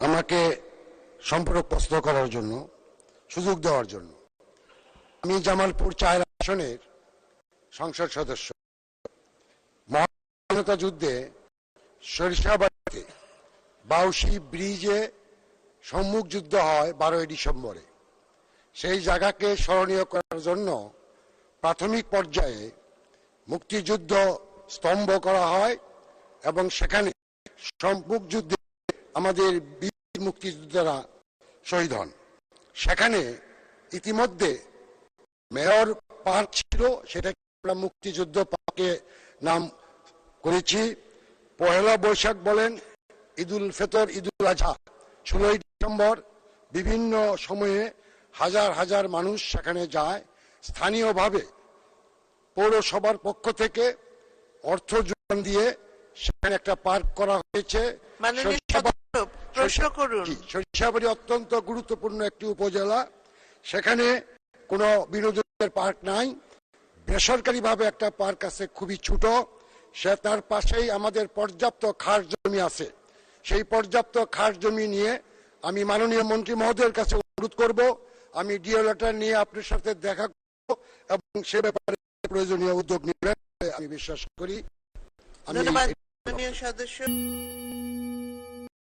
আমাকে সম্পর্ক প্রস্তুত করার জন্য, সুযোগ দেওয়ার জন্য। আমি জামালপুর চার আসনের সংসদ সদস্য। মহানতা যুদ্ধে সরিষাবাড়িতে বাউসি ব্রিজে সম্মুখ যুদ্ধ হয় বারোই ডিসেম্বরে। সেই জায়গাকে স্মরণীয় করার জন্য প্রাথমিক পর্যায়ে মুক্তিযুদ্ধ স্তম্ভ করা হয় এবং সেখানে সম্মুখ যুদ্ধে আমাদের বীর মুক্তিযোদ্ধারা শহীদ হন। সেখানে ইতিমধ্যে মেয়র পার্ক ছিল সেটাকে আমরা মুক্তিযুদ্ধ পার্কে নাম করেছি। পহেলা বৈশাখ বলেন ঈদুল ফেতর ঈদুল আজহা। ষোলোই ডিসেম্বর বিভিন্ন সময়ে হাজার হাজার মানুষ সেখানে যায়। স্থানীয়ভাবে পৌরসভার পক্ষ থেকে অর্থ যোগান দিয়ে সেখানে একটা পার্ক করা হয়েছে। প্রশ্ন করুন। সরিষাবাড়ি অত্যন্ত গুরুত্বপূর্ণ একটি উপজেলা। সেখানে কোনো বিনোদনের পার্ক নাই। বেসরকারিভাবে একটা পার্ক আছে খুবই ছোট। সে তার পাশেই আমাদের পর্যাপ্ত খাস জমি আছে। সেই পর্যাপ্ত খাস জমি নিয়ে আমি মাননীয় মন্ত্রী মহোদয়ের কাছে অনুরোধ করব। আমি ডিও লেটার নিয়ে আপনার সাথে দেখা করব এবং সে ব্যাপারে প্রয়োজনীয় উদ্যোগ নেবেন আমি বিশ্বাস করি। আমি ধন্যবাদ সদস্য।